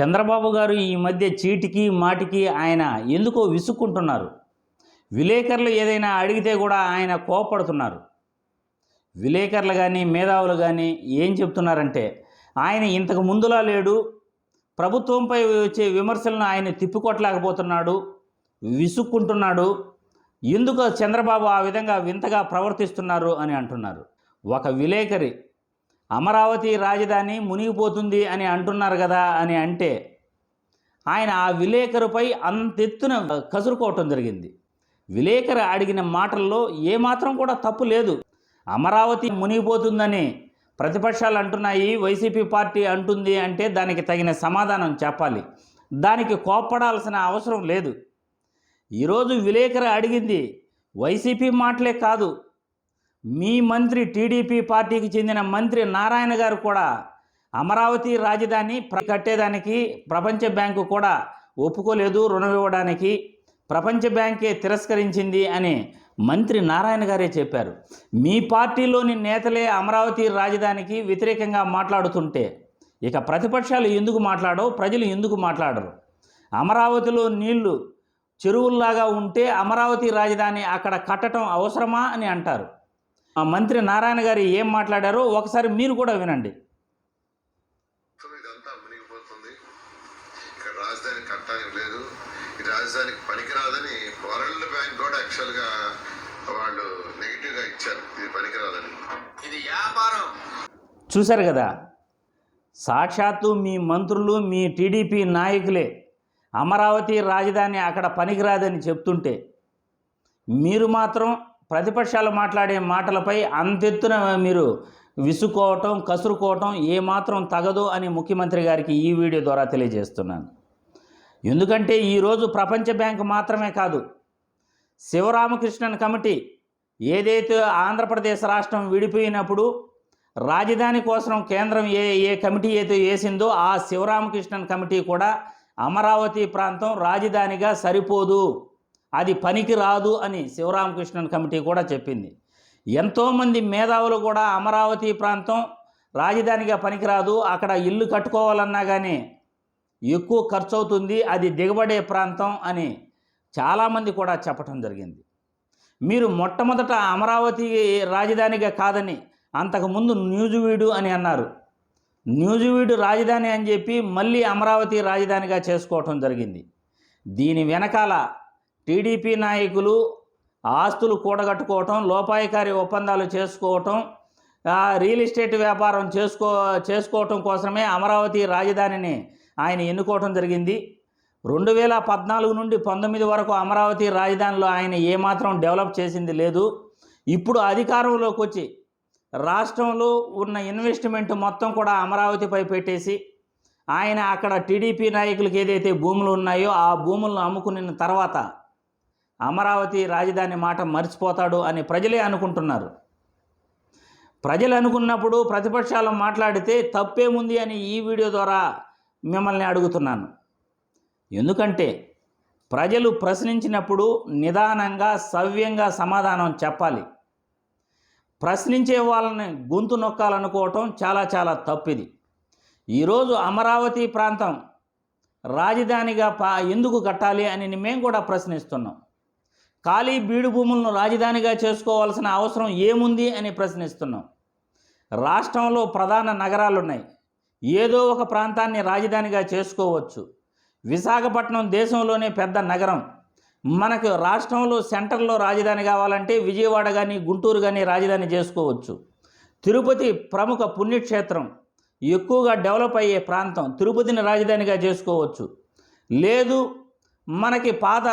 చంద్రబాబు గారు ఈ మధ్య చీటికి మాటికి ఆయన ఎందుకో విసుక్కుంటున్నారు? విలేకరులు ఏదైనా అడిగితే కూడా ఆయన కోపడుతున్నారు. విలేకరులు కానీ మేధావులు కానీ ఏం చెప్తున్నారంటే ఆయన ఇంతకు ముందులా లేడు ప్రభుత్వంపై వచ్చే విమర్శలను ఆయన తిప్పికొట్టలేకపోతున్నాడు విసుక్కుంటున్నాడు ఎందుకు చంద్రబాబు ఆ విధంగా వింతగా ప్రవర్తిస్తున్నారు అని అంటున్నారు. ఒక విలేకరి అమరావతి రాజధాని మునిగిపోతుంది అని అంటున్నారు కదా అని అంటే ఆయన ఆ విలేకరుపై అంతెత్తున కసురుకోవటం జరిగింది. విలేకరు అడిగిన మాటల్లో ఏమాత్రం కూడా తప్పు లేదు. అమరావతి మునిగిపోతుందని ప్రతిపక్షాలు అంటున్నాయి వైసీపీ పార్టీ అంటుంది అంటే దానికి తగిన సమాధానం చెప్పాలి. దానికి కోప్పడాల్సిన అవసరం లేదు. ఈరోజు విలేకరు అడిగింది వైసీపీ మాటలే కాదు మీ మంత్రి టీడీపీ పార్టీకి చెందిన మంత్రి నారాయణ గారు కూడా అమరావతి రాజధాని కట్టేదానికి ప్రపంచ బ్యాంకు కూడా ఒప్పుకోలేదు రుణం ఇవ్వడానికి ప్రపంచ బ్యాంకే తిరస్కరించింది అని మంత్రి నారాయణ గారే చెప్పారు. మీ పార్టీలోని నేతలే అమరావతి రాజధానికి వ్యతిరేకంగా మాట్లాడుతుంటే ఇక ప్రతిపక్షాలు ఎందుకు మాట్లాడవు ప్రజలు ఎందుకు మాట్లాడరు? అమరావతిలో నీళ్ళు చెరువుల్లాగా ఉంటే అమరావతి రాజధాని అక్కడ కట్టడం అవసరమా అని అంటారు. మంత్రి నారాయణ గారు ఏం మాట్లాడారో ఒకసారి మీరు కూడా వినండి. సో ఇదంతా మునిగిపోతుంది. ఇక్కడ రాజధాని కట్టడానికి లేదు. ఈ రాజధానికి పనికిరాదని వరల్డ్ బ్యాంక్ కూడా యాక్చువల్గా వాళ్ళు నెగిటివ్గా ఇచ్చారు. ఇది పనికిరాదని. ఇది వ్యాపారం. చూశారు కదా? సాక్షాత్తు మీ మంత్రులు మీ టీడీపీ నాయకులే అమరావతి రాజధాని అక్కడ పనికిరాదని చెప్తుంటే మీరు మాత్రం ప్రతిపక్షాలు మాట్లాడే మాటలపై అంతెత్తున మీరు విసుక్కోవటం కసురుకోవటం ఏమాత్రం తగదు అని ముఖ్యమంత్రి గారికి ఈ వీడియో ద్వారా తెలియజేస్తున్నాను. ఎందుకంటే ఈరోజు ప్రపంచ బ్యాంకు మాత్రమే కాదు శివరామకృష్ణన్ కమిటీ ఏదైతే ఆంధ్రప్రదేశ్ రాష్ట్రం విడిపోయినప్పుడు రాజధాని కోసం కేంద్రం ఏ ఏ కమిటీ అయితే వేసిందో ఆ శివరామకృష్ణన్ కమిటీ కూడా అమరావతి ప్రాంతం రాజధానిగా సరిపోదు. అది పనికి రాదు అని శివరామకృష్ణన్ కమిటీ కూడా చెప్పింది. ఎంతోమంది మేధావులు కూడా అమరావతి ప్రాంతం రాజధానిగా పనికిరాదు అక్కడ ఇల్లు కట్టుకోవాలన్నా కానీ ఎక్కువ ఖర్చు అవుతుంది అది దిగబడే ప్రాంతం అని చాలామంది కూడా చెప్పటం జరిగింది. మీరు మొట్టమొదట అమరావతి రాజధానిగా కాదని అంతకుముందు న్యూజివీడు అని అన్నారు. న్యూజివీడు రాజధాని అని చెప్పి మళ్ళీ అమరావతి రాజధానిగా చేసుకోవటం జరిగింది. దీని వెనకాల టీడీపీ నాయకులు ఆస్తులు కూడగట్టుకోవటం లోపాయికారి ఒప్పందాలు చేసుకోవటం రియల్ ఎస్టేట్ వ్యాపారం చేసుకో చేసుకోవటం కోసమే అమరావతి రాజధానిని ఆయన ఎన్నుకోవటం జరిగింది. రెండు వేల పద్నాలుగు నుండి పంతొమ్మిది వరకు అమరావతి రాజధానిలో ఆయన ఏమాత్రం డెవలప్ చేసింది లేదు. ఇప్పుడు అధికారంలోకి వచ్చి రాష్ట్రంలో ఉన్న ఇన్వెస్ట్మెంట్ మొత్తం కూడా అమరావతిపై పెట్టేసి ఆయన అక్కడ టీడీపీ నాయకులకు ఏదైతే భూములు ఉన్నాయో ఆ భూములను అమ్ముకున్న తర్వాత అమరావతి రాజధాని మాట మర్చిపోతాడు అని ప్రజలే అనుకుంటున్నారు. ప్రజలు అనుకున్నప్పుడు ప్రతిపక్షాలు మాట్లాడితే తప్పేముంది అని ఈ వీడియో ద్వారా మిమ్మల్ని అడుగుతున్నాను. ఎందుకంటే ప్రజలు ప్రశ్నించినప్పుడు నిదానంగా సవ్యంగా సమాధానం చెప్పాలి. ప్రశ్నించే వాళ్ళని గొంతు నొక్కాలనుకోవటం చాలా చాలా తప్పిది. ఈరోజు అమరావతి ప్రాంతం రాజధానిగా పా ఎందుకు కట్టాలి అని మేము కూడా ప్రశ్నిస్తున్నాం. ఖాళీ బీడు భూములను రాజధానిగా చేసుకోవాల్సిన అవసరం ఏముంది అని ప్రశ్నిస్తున్నాం. రాష్ట్రంలో ప్రధాన నగరాలు ఉన్నాయి ఏదో ఒక ప్రాంతాన్ని రాజధానిగా చేసుకోవచ్చు. విశాఖపట్నం దేశంలోనే పెద్ద నగరం. మనకు రాష్ట్రంలో సెంటర్లో రాజధాని కావాలంటే విజయవాడ కానీ గుంటూరు కానీ రాజధాని చేసుకోవచ్చు. తిరుపతి ప్రముఖ పుణ్యక్షేత్రం. ఎక్కువగా డెవలప్ అయ్యే ప్రాంతం తిరుపతిని రాజధానిగా చేసుకోవచ్చు. లేదు మనకి పాత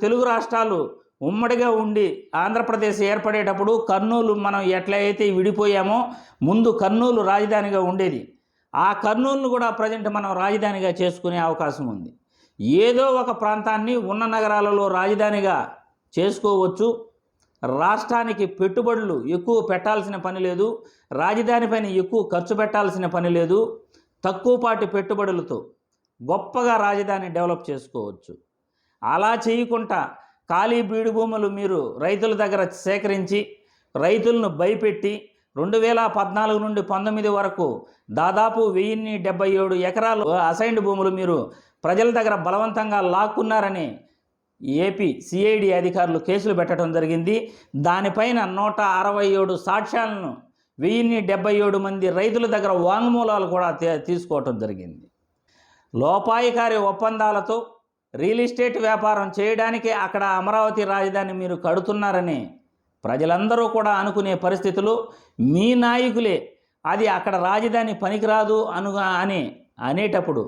తెలుగు రాష్ట్రాలు ఉమ్మడిగా ఉండి ఆంధ్రప్రదేశ్ ఏర్పడేటప్పుడు కర్నూలు మనం ఎట్లయితే విడిపోయామో ముందు కర్నూలు రాజధానిగా ఉండేది. ఆ కర్నూలును కూడా ప్రజెంట్ మనం రాజధానిగా చేసుకునే అవకాశం ఉంది. ఏదో ఒక ప్రాంతాన్ని ఉన్న నగరాలలో రాజధానిగా చేసుకోవచ్చు. రాష్ట్రానికి పెట్టుబడులు ఎక్కువ పెట్టాల్సిన పని లేదు. రాజధాని పైన ఎక్కువ ఖర్చు పెట్టాల్సిన పని లేదు. తక్కువపాటి పెట్టుబడులతో గొప్పగా రాజధాని డెవలప్ చేసుకోవచ్చు. అలా చేయకుండా ఖాళీ బీడు భూములు మీరు రైతుల దగ్గర సేకరించి రైతులను భయపెట్టి రెండు వేల పద్నాలుగు నుండి పంతొమ్మిది వరకు దాదాపు వెయ్యిన్ని డెబ్బై ఏడు ఎకరాలు అసైన్డ్ భూములు మీరు ప్రజల దగ్గర బలవంతంగా లాక్కున్నారని ఏపీ సిఐడి అధికారులు కేసులు పెట్టడం జరిగింది. దానిపైన నూట అరవై ఏడు సాక్ష్యాలను వెయ్యిన్ని డెబ్బై ఏడు మంది రైతుల దగ్గర వాంగ్మూలాలు కూడా తీసుకోవటం జరిగింది. లోపాయికారి ఒప్పందాలతో రియల్ ఎస్టేట్ వ్యాపారం చేయడానికి అక్కడ అమరావతి రాజధాని మీరు కడుతున్నారని ప్రజలందరూ కూడా అనుకునే పరిస్థితులు మీ నాయకులే అది అక్కడ రాజధాని పనికిరాదు అనుగా అని అనేటప్పుడు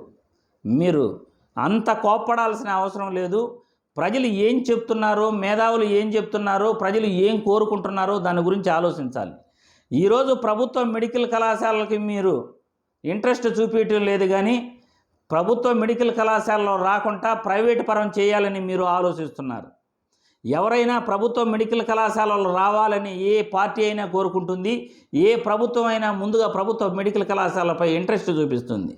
మీరు అంత కోప్పడాల్సిన అవసరం లేదు. ప్రజలు ఏం చెప్తున్నారో మేధావులు ఏం చెప్తున్నారో ప్రజలు ఏం కోరుకుంటున్నారో దాని గురించి ఆలోచించాలి. ఈరోజు ప్రభుత్వ మెడికల్ కళాశాలకి మీరు ఇంట్రెస్ట్ చూపించడం లేదు కానీ ప్రభుత్వ మెడికల్ కళాశాలలో రాకుండా ప్రైవేట్ పరం చేయాలని మీరు ఆలోచిస్తున్నారు. ఎవరైనా ప్రభుత్వ మెడికల్ కళాశాలలో రావాలని ఏ పార్టీ అయినా కోరుకుంటుంది ఏ ప్రభుత్వం అయినా ముందుగా ప్రభుత్వ మెడికల్ కళాశాలపై ఇంట్రెస్ట్ చూపిస్తుంది.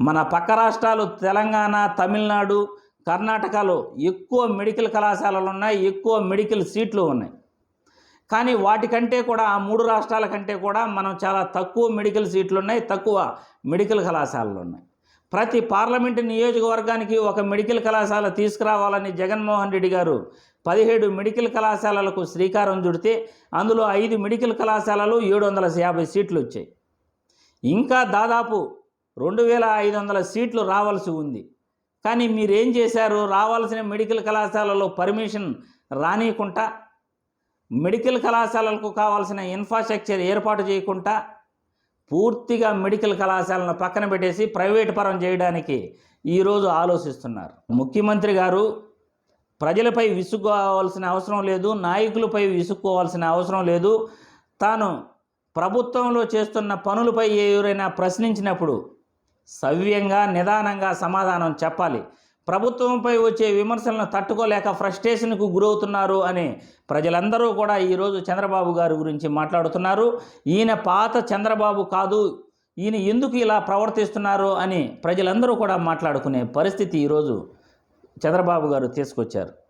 మన పక్క రాష్ట్రాలు తెలంగాణ తమిళనాడు కర్ణాటకలో ఎక్కువ మెడికల్ కళాశాలలు ఉన్నాయి ఎక్కువ మెడికల్ సీట్లు ఉన్నాయి. కానీ వాటికంటే కూడా ఆ మూడు రాష్ట్రాల కంటే కూడా మనం చాలా తక్కువ మెడికల్ సీట్లు ఉన్నాయి తక్కువ మెడికల్ కళాశాలలు ఉన్నాయి. ప్రతి పార్లమెంటు నియోజకవర్గానికి ఒక మెడికల్ కళాశాల తీసుకురావాలని జగన్మోహన్ రెడ్డి గారు పదిహేడు మెడికల్ కళాశాలలకు శ్రీకారం చుడితే అందులో ఐదు మెడికల్ కళాశాలలు ఏడు వందల యాభై సీట్లు వచ్చాయి. ఇంకా దాదాపు రెండు వేల ఐదు వందల సీట్లు రావాల్సి ఉంది. కానీ మీరేం చేశారు? రావాల్సిన మెడికల్ కళాశాలలో పర్మిషన్ రానియకుండా మెడికల్ కళాశాలలకు కావాల్సిన ఇన్ఫ్రాస్ట్రక్చర్ ఏర్పాటు చేయకుండా పూర్తిగా మెడికల్ కళాశాలను పక్కన పెట్టేసి ప్రైవేట్ పరం చేయడానికి ఈరోజు ఆలోచిస్తున్నారు. ముఖ్యమంత్రి గారు ప్రజలపై విసుక్కోవాల్సిన అవసరం లేదు నాయకులపై విసుక్కోవాల్సిన అవసరం లేదు. తాను ప్రభుత్వంలో చేస్తున్న పనులపై ఎవరైనా ప్రశ్నించినప్పుడు సవ్యంగా నిదానంగా సమాధానం చెప్పాలి. ప్రభుత్వంపై వచ్చే విమర్శలను తట్టుకోలేక ఫ్రస్ట్రేషన్కు గురవుతున్నారు అని ప్రజలందరూ కూడా ఈరోజు చంద్రబాబు గారి గురించి మాట్లాడుతున్నారు. ఈయన పాత చంద్రబాబు కాదు ఈయన ఎందుకు ఇలా ప్రవర్తిస్తున్నారు అని ప్రజలందరూ కూడా మాట్లాడుకునే పరిస్థితి ఈరోజు చంద్రబాబు గారు తీసుకొచ్చారు.